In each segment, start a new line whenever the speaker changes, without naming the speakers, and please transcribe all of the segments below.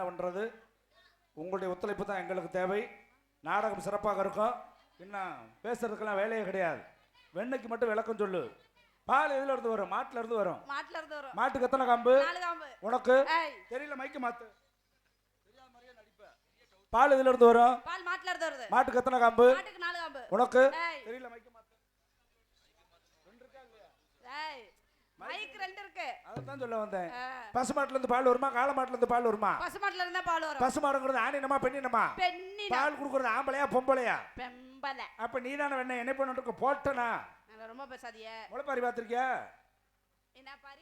என்ன பண்ணுறது உங்களுடைய ஒத்துழைப்பு தான் எங்களுக்கு தேவை. நாடகம் சிறப்பாக இருக்கும். இன்னும் பேசுறதுக்கெல்லாம் வேலையே கிடையாது. வெண்ணைக்கு மட்டும் விளக்கம் சொல்லு. பால் எதுல இருந்து வரும்? மாட்டுல இருந்து வரும்.
மாட்டுல இருந்து வரும்.
மாட்டுக்கு எத்தனை காம்பு? உனக்கு? தெரியல மைக்கு மாத்து. பால் எதுல இருந்து வரும்?
பால் மாட்டுல இருந்து வருது.
மாட்டுக்கு எத்தனை காம்பு?
மாட்டுக்கு நாலு காம்பு.
உனக்கு? தெரியல மைக்கு மாத்து
ஏய் மைக் ரெண்டு இருக்கு.
அதைத்தான் சொல்ல வந்தேன்.
ஆ.
பசு மாட்டுல இருந்து பால் வருமா? காளை மாட்டுல இருந்து பால் வருமா?
பசு மாட்டுல இருந்தா பால் வரும்.
பசு மாடுங்கிறது ஆணினமா பெண்ணினமா?
பெண்ணினா
பால் கொடுக்கறது ஆம்பளையா பொம்பளையா?
பெம்பல
அப்ப நீ தானே வேணா என்ன பண்ணிட்டு இருக்க போட்டனா
ரொம்ப பேசாதிய
முளைப்பாரி
பாரி?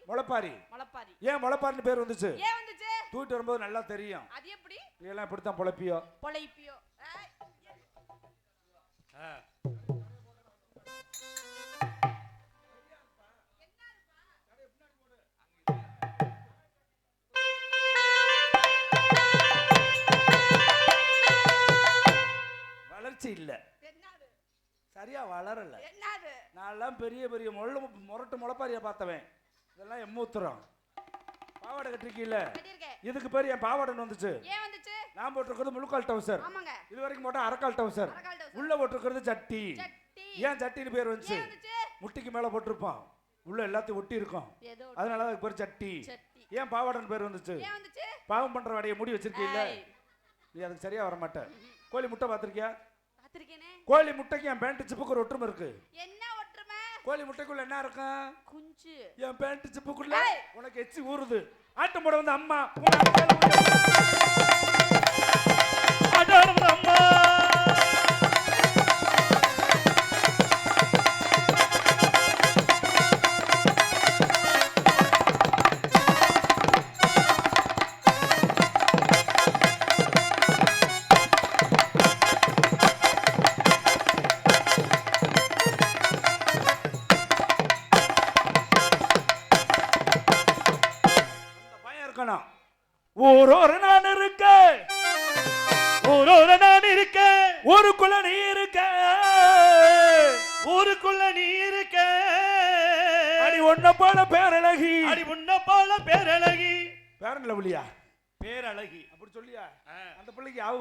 முளைப்பாரி.
முளப்பாரி.
ஏன் முளைப்பாரின்னு பேர் வந்துச்சு?
ஏன் வந்துச்சு?
தூக்கிட்டு வரும்போது நல்லா தெரியும்.
அது எப்படி?
நீ எல்லாம் இப்படித்தான் பொழைப்பியோ
பொழைப்பியோ
பார்த்தவன். இதெல்லாம் எம்மூத்துறோம் பாவாடை கட்டிருக்கீல்ல? இதுக்கு பேர் என் பாவாடைன்னு வந்துச்சு. நான் போட்டிருக்கிறது முழுக்கால் டவுசர். இது வரைக்கும் போட்டா அரைக்கால் டவுசர். உள்ள போட்டிருக்கிறது சட்டி. ஏன் சட்டின்னு பேர் வந்துச்சு? முட்டிக்கு மேல போட்டிருப்பான். உள்ள எல்லாத்தையும் ஒட்டி இருக்கும். அதனால அதுக்கு பேர் சட்டி. ஏன் பாவாடைன்னு பேர் வந்துச்சு? பாவம் பண்ற வடைய முடி வச்சிருக்கீல்ல? நீ அதுக்கு சரியா வர மாட்ட கோழி முட்டை பார்த்திருக்கியா? கோழி முட்டைக்கு என் பேண்ட் சிப்புக்கு ஒரு ஒற்றுமை இருக்கு. கோழி முட்டைக்குள்ள என்ன இருக்கும்?
குஞ்சு.
என் பேண்ட் சிப்புக்குள்ள. உனக்கு எச்சி ஊறுது. ஆட்டம் போட வந்து அம்மா
அம்மா.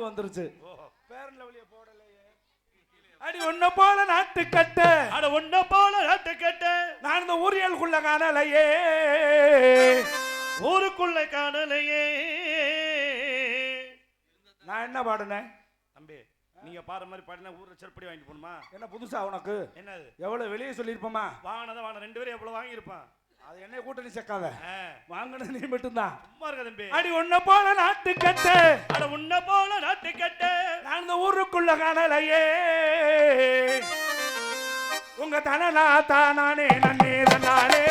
யாவு வந்துருச்சு. பேரன் லவ்லியா போடலையே. அடி ஒன்ன போல நாட்டு கட்ட.
அட உன்ன போல நாட்டு கட்ட.
நான் இந்த ஊரியலுக்குள்ள காணலையே.
ஊருக்குள்ள காணலையே.
நான் என்ன பாடுனேன்?
தம்பி நீங்க பாடுற மாதிரி பாடினா ஊர்ல செருப்படி வாங்கிட்டு போகணுமா?
என்ன புதுசா உனக்கு?
என்னது?
எவ்வளவு வெளியே சொல்லியிருப்போமா?
வாங்கினதை வாங்கின ரெண்டு பேரும் எவ்வளவு வாங்கியிருப்பான்?
அது என்ன கூட்டணி சேர்க்காத. வாங்கினது நீ மட்டும்தான்.
சும்மா இருக்க தம்பி.
அடி ஒன்ன போல நாட்டு கட்ட.
அட உன்ன போல நாட்டு கட்ட.
நான் இந்த ஊருக்குள்ள காணலையே. உங்க தனனா தானானே நன்னே தன்னானே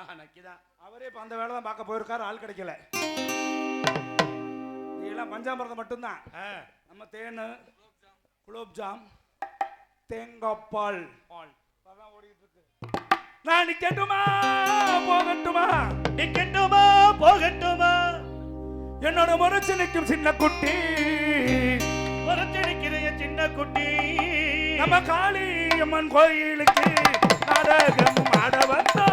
ஆஹா நக்கிதான்.
அவரே இப்போ அந்த வேலை தான் பார்க்க போயிருக்காரு ஆள் கிடைக்கல. நீ எல்லாம் பஞ்சாமிரதம் மட்டும்தான். நம்ம தேனு குலோப்ஜாம் தேங்காய் பால்.
பால்.
அதான் ஓடிட்டு இருக்கு. நான் நிக்கட்டுமா? போகட்டுமா?
நிக்கட்டுமா? போகட்டுமா?
என்னோட முறைச்சு நிற்கும் சின்ன குட்டி.
மரத்தடிக்கிற சின்ன குட்டி.
நம்ம காளியம்மன் கோயிலுக்கு. நாடகம் ஆட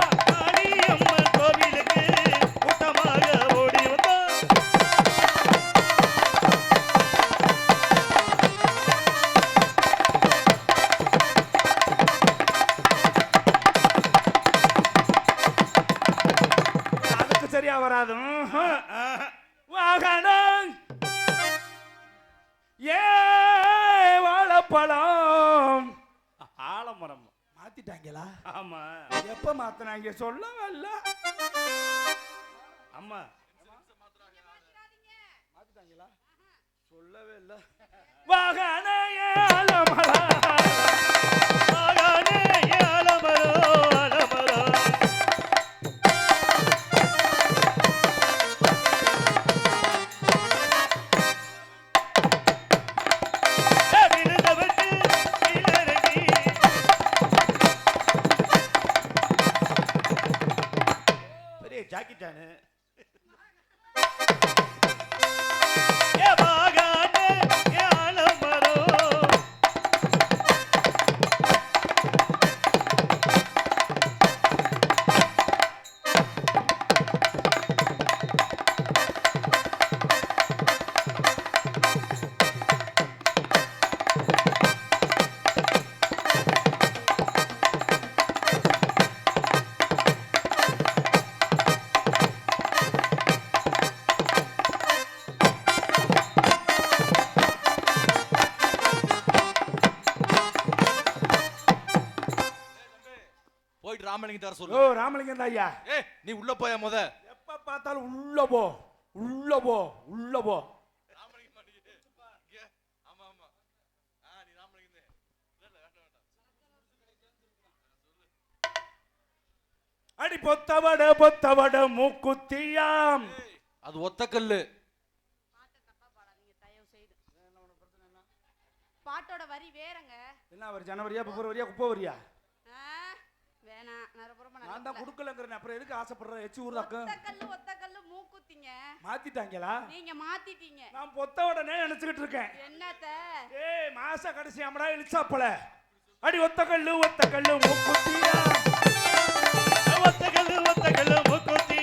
மாத்தினாங்க சொல்லவே இல்ல
அம்மா
சொல்லவே இல்ல. வாகனையே
தர
ஓ
சொல்லு
ராமலிங்கம் ஐயா
ஏ நீ உள்ள போய முத.
எப்ப பார்த்தாலும் உள்ள போ உள்ள போ உள்ள போ.
ஆமா ஆமா ஆ நீ ராமலிங்க
அடி பொத்தவட பொத்தவட மூக்குத்தியாம்.
அது ஒத்த கல்லு.
பாட்டோட வரி வேறங்க.
என்ன அவர் ஜனவரியா பிப்ரவரியா குப்பவரியா?
நான்
தான் கொடுக்கலங்கிறேன். அப்புறம் எதுக்கு ஆசைப்படுறேன் எச்சு ஊர்தாக்கம்
ஒத்த கல்லு ஒத்த கல்லு மூக்குத்திங்க.
மாத்திட்டாங்களா?
நீங்க மாத்திட்டீங்க.
நான் பொத்த உடனே நினைச்சுக்கிட்டு இருக்கேன்.
என்னத்த?
ஏய் மாச கடைசி அமடா இழிச்சாப்பல. அடி ஒத்த கல்லு ஒத்த கல்லு மூக்குத்தியா?
ஒத்த கல்லு ஒத்த கல்லு மூக்குத்தியா?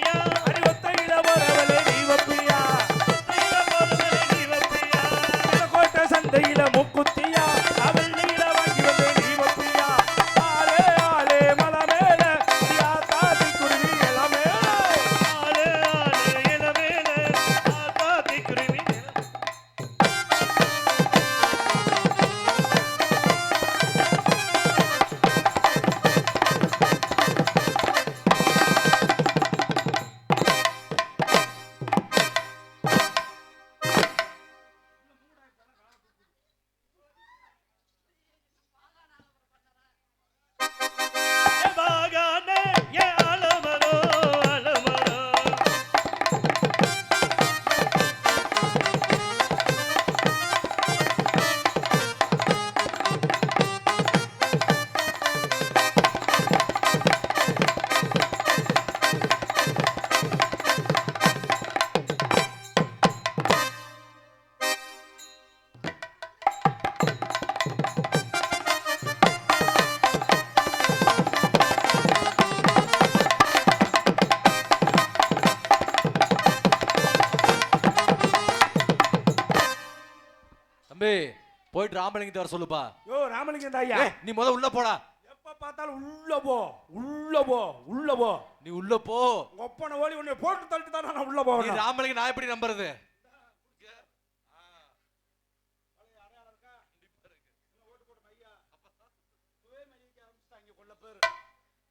போயிட்டு ராமலிங்க தர சொல்லுப்பா.
யோ ராமலிங்கம் ஐயா
நீ முத உள்ள போடா.
எப்ப பார்த்தாலும் உள்ள போ உள்ள போ உள்ள போ.
நீ உள்ள போ.
ஒப்பனை ஓடி உன்னை போட்டு தள்ளிட்டு தான் நான் உள்ள
நீ
போவேன்
ராமலிங்க நான் எப்படி நம்புறது?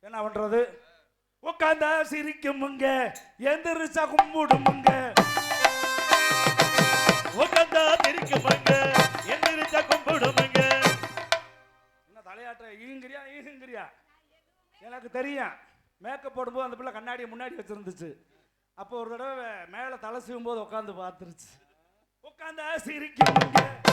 என்ன பண்றது? உட்காந்தா சிரிக்குமுங்க எந்திரிச்சா கும்பிடுமுங்க
உட்காந்தா திரிக்குமங்க
தலையாட்ட ஈங்கிறியா ஈங்கிறியா எனக்கு தெரியும். மேக்கப் போடும்போது அந்த பிள்ளை கண்ணாடியை முன்னாடி வச்சுருந்துச்சு. அப்போ ஒரு தடவை மேலே தலை சீவும் போது உட்காந்து பார்த்துருச்சு. உட்காந்து
சிரிக்க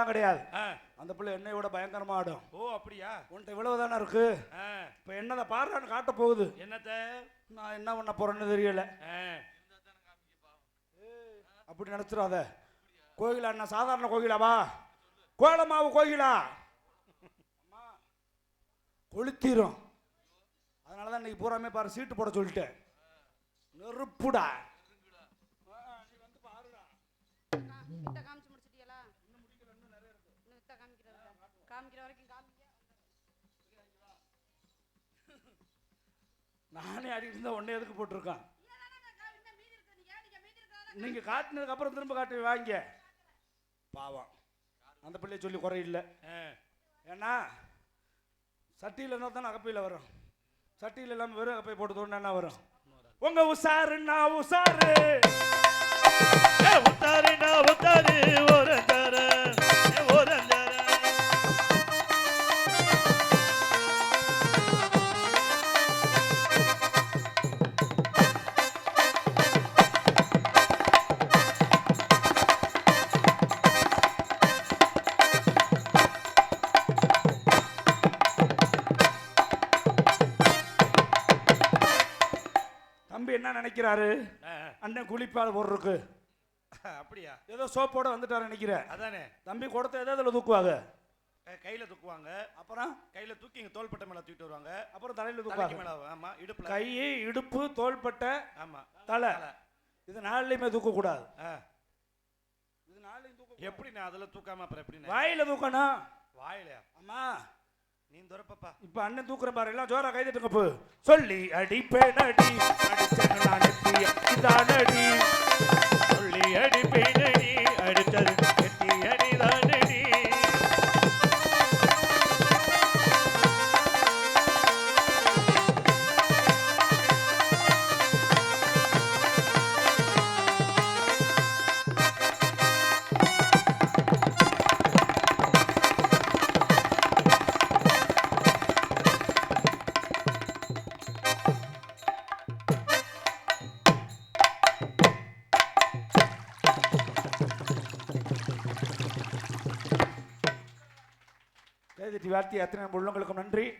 பயமெல்லாம் கிடையாது. அந்த பிள்ளை என்னையோட பயங்கரமா ஆடும்.
ஓ அப்படியா?
உன்கிட்ட இவ்வளவு தானே இருக்கு இப்போ என்னதை பாடுறான்னு காட்ட போகுது.
என்னத்த?
நான் என்ன பண்ண போறேன்னு தெரியல. அப்படி நினைச்சிடாத. கோயிலா என்ன சாதாரண கோயிலாவா கோலமாவு கோயிலா அம்மா, கொளுத்திரும். அதனால தான் இன்னைக்கு பூராமே பாரு சீட்டு போட சொல்லிட்டேன். நெருப்புடா. நானே அடி இருந்தா உடனே எதுக்கு போட்டிருக்கான்? நீங்க காட்டினதுக்கு அப்புறம் திரும்ப காட்டி வாங்க. பாவம். அந்த பிள்ளைய சொல்லி குறையில்லை.
ஆ.
ஏன்னா சட்டியில் இருந்தால் தானே அகப்பையில் வரும். சட்டியில் இல்லாமல் வெறும் அகப்பை போட்டு தோணுனா என்ன வரும்? உங்க உசாருன்னா உசாரு
ஏ, உத்தாருடா, உத்தாரு,
தம்பி என்ன நினைக்கிறாரு? அண்ணன் குளிப்பால் போடுறதுக்கு.
அப்படியா?
ஏதோ சோப்போட வந்துட்டாரு நினைக்கிறேன்
அதானே.
தம்பி கொடுத்த ஏதோ இதில் தூக்குவாங்க?
கையில தூக்குவாங்க.
அப்புறம்?
கையில தூக்கி இங்க தோள்பட்டை மேல தூக்கிட்டு வருவாங்க.
அப்புறம் தலையில் தூக்குவாங்க.
மேல ஆமா இடுப்புல.
கை இடுப்பு தோள்பட்டை
ஆமா.
தலை. இது நாலுலையுமே தூக்கக்கூடாது.
ஆ,
இது நாளையும் தூக்க
எப்படி நான் அதுல தூக்காம அப்புறம் எப்படி
வாயில தூக்கணும்.
வாயிலையா?
அம்மா
நீ துரப்பப்பா.
இப்ப அண்ணன் தூக்குற பாரு எல்லாம் ஜோரா கை தட்டுங்க போ. சொல்லி அடி அடிச்சேன்னு நான் நெத்திய அடி.
சொல்லி அடிப்பேனடி அடித்தது கெட்டி அடிதான்
கை தட்டி வாழ்த்தி அத்தனை உள்ளவங்களுக்கும் நன்றி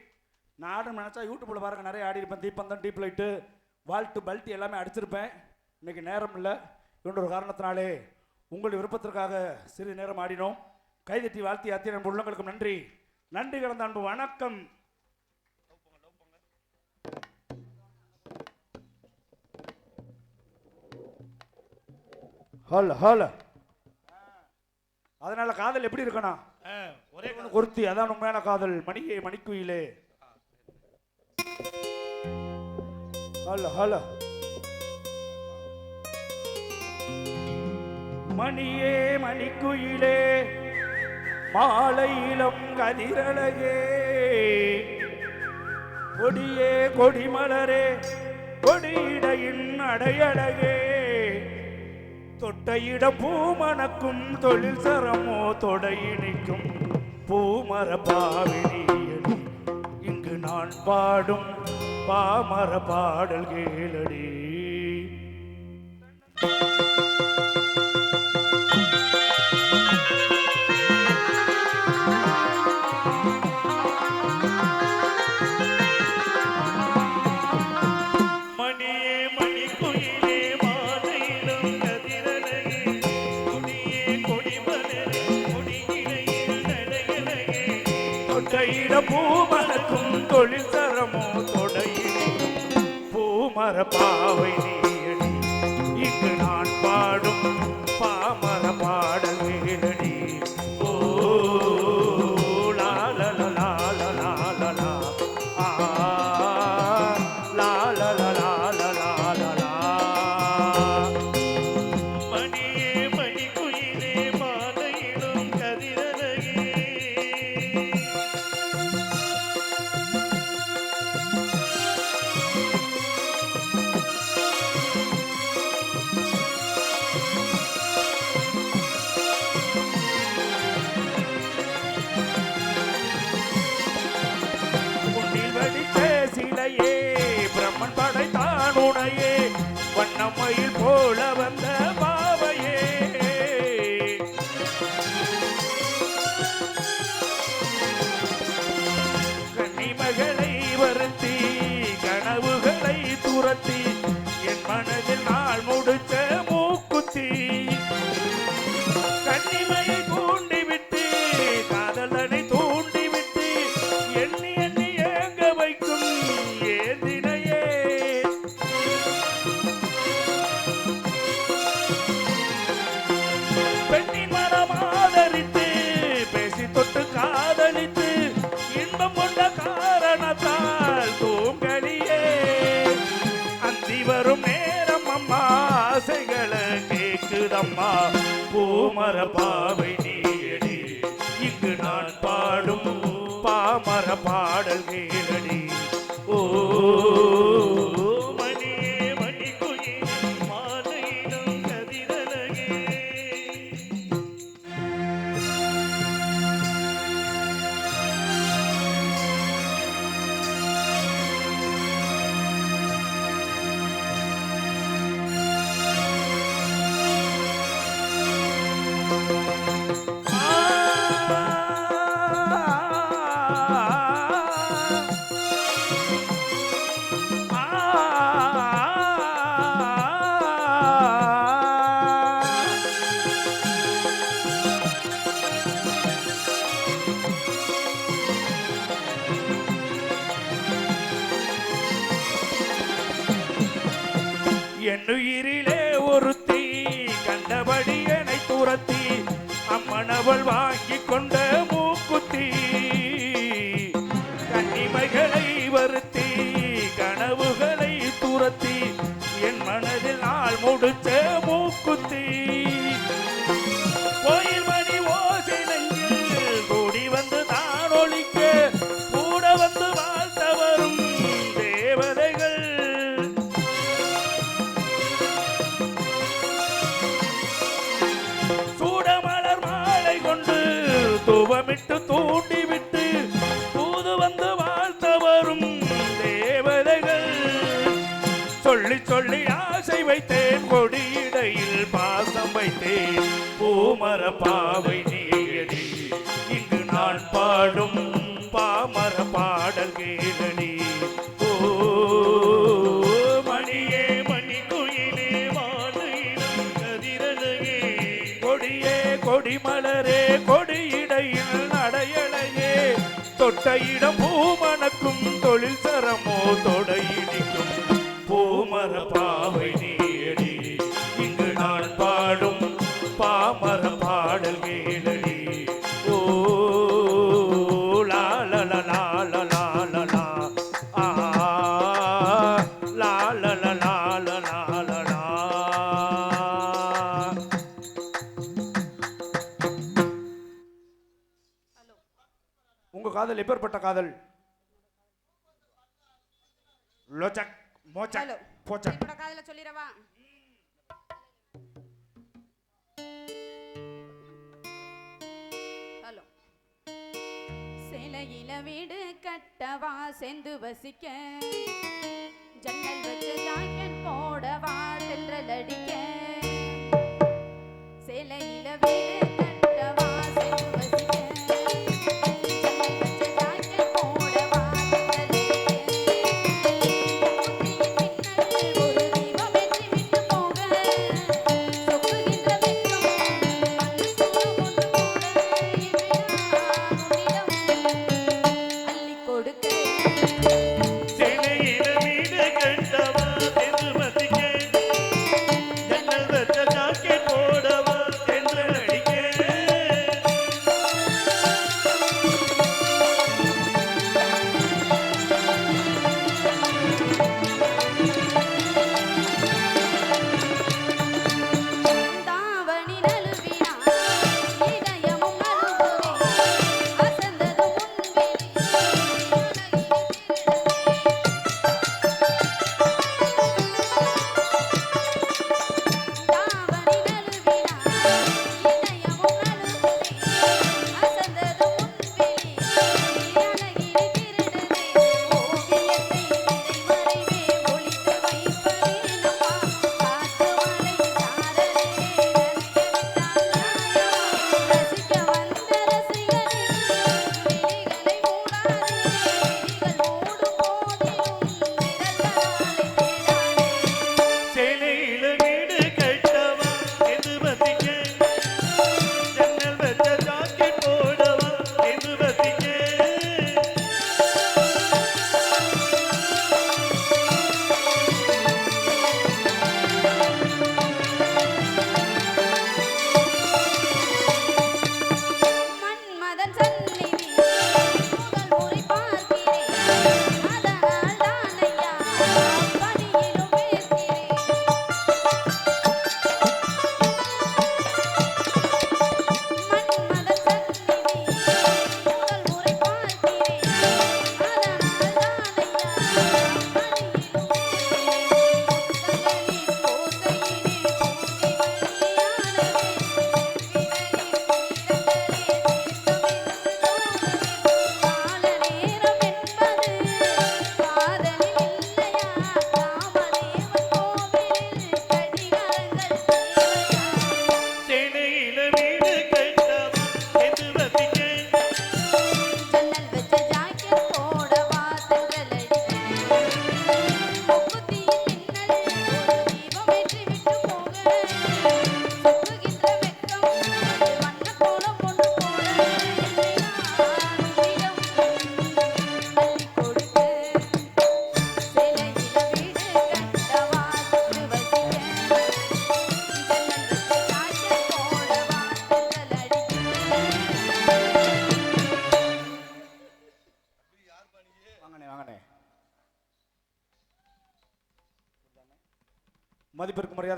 நானும் நினச்சா யூடியூப்பில் பாருங்க நிறைய ஆடி இருப்பேன் தீப்பந்தம் டீப் லைட்டு வால்ட்டு பல்ட்டி எல்லாமே அடிச்சிருப்பேன். இன்னைக்கு நேரம் இல்லை. இன்னொரு காரணத்தினாலே உங்கள் விருப்பத்திற்காக சிறிது நேரம் ஆடினோம். கைதட்டி வாழ்த்தி அத்தனை நம்ம உள்ளவங்களுக்கும் நன்றி. நன்றி கலந்த அன்பு வணக்கம். Hello hello. அதனால காதல் எப்படி இருக்கணும்?
ஒரே
ஒருத்தி அதான் உண்மையான காதல். மணியை மணிக்குயிலே. Hello hello. மணியே மணிக்குயிலே மாலையிலம் கதிரழகே கொடியே கொடிமலரே கொடியிடையின் அடையழகே. தொட்டையிட பூமணக்கும் தொழில் சரமோ தொடையினிக்கும் பூமர பாவினியடி இங்கு நான் பாடும் பாமர பாடல் கேளடி.
மணியே மணி குயிலே
பூமரக்கும் தொழில் தரமோ தொடையில் பூமர பாவை நீடி இங்கு நான் பாடும் பாமர பாட மயில் போல பார பாவை உயிரிலே ஒருத்தி கண்டபடி என்னை துரத்தி அம்மனவள் வா பாவை காதல் எப்பேற்பட்ட காதல்? லோச்சக் மோச்சக்
போச்சக். காதல சொல்லிடவா? ஹலோ. சிலையில வீடு கட்டவா செந்து வசிக்க. ஜன்னல் வச்சு ஜாக்கெட் போடவா தென்றல் அடிக்க. சிலையில வீடு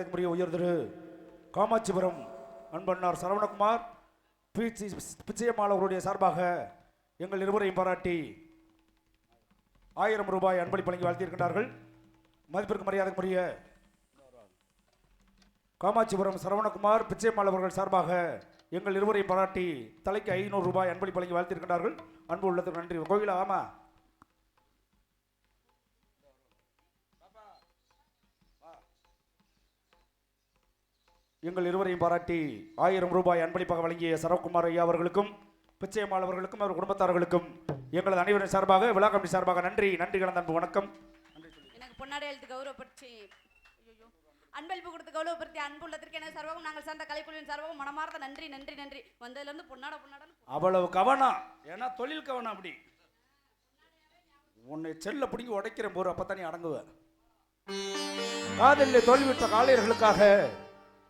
மதிப்பிற்கு மரியாதைக்குரிய உயர் காமாட்சிபுரம் அன்பண்ணார் சரவணகுமார் பிச்சி பிச்சையம்மாள் அவருடைய சார்பாக எங்கள் இருவரையும் பாராட்டி ஆயிரம் ரூபாய் அன்பளிப்பு வழங்கி வாழ்த்தியிருக்கின்றார்கள். மதிப்பிற்கு மரியாதைக்குரிய காமாட்சிபுரம் சரவணகுமார் பிச்சையம்மாள் அவர்கள் சார்பாக எங்கள் இருவரையும் பாராட்டி தலைக்கு ஐநூறு ரூபாய் அன்பளிப்பு வழங்கி வாழ்த்தியிருக்கின்றார்கள். அன்பு உள்ளதுக்கு நன்றி. கோயிலா ஆமாம் எங்கள் இருவரையும் பாராட்டி ஆயிரம் ரூபாய் அன்பளிப்பாக வழங்கிய சரவகுமார் ஐயா அவர்களுக்கும் பிச்சையம்மாள் அவர்களுக்கும் அவர் குடும்பத்தார்களுக்கும் எங்களது அனைவரின் சார்பாக விழா கமிட்டி சார்பாக நன்றி நன்றி கலந்த அன்பு வணக்கம்.
எனக்கு பொன்னாடை எழுத்து கௌரவப்படுத்தி அன்பளிப்பு கொடுத்து கௌரவப்படுத்தி அன்பு உள்ளதற்கு என சர்வகம் நாங்கள் சார்ந்த கலைக்குழுவின் சர்வகம் மனமார்ந்த நன்றி நன்றி நன்றி. வந்ததுலேருந்து பொன்னாட பொன்னாடன்னு
அவ்வளவு கவனம் ஏன்னா தொழில் கவனம் அப்படி. உன்னை செல்ல பிடிங்கி உடைக்கிற போர் அப்பத்தான் நீ அடங்குவ. காதலில் தோல்வியுற்ற காளையர்களுக்காக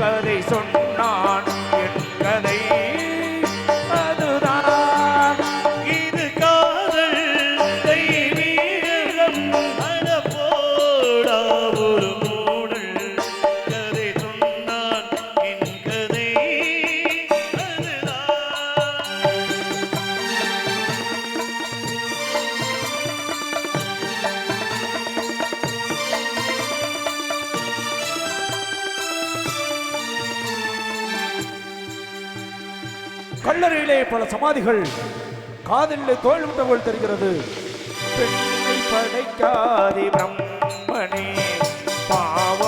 நடப்பதை சொன்னான். பல சமாதிகள். காதலில் தோல்விட்ட போல் தெரிகிறது. பெண்ணை படைக்காதி பிரம்மனே பாவ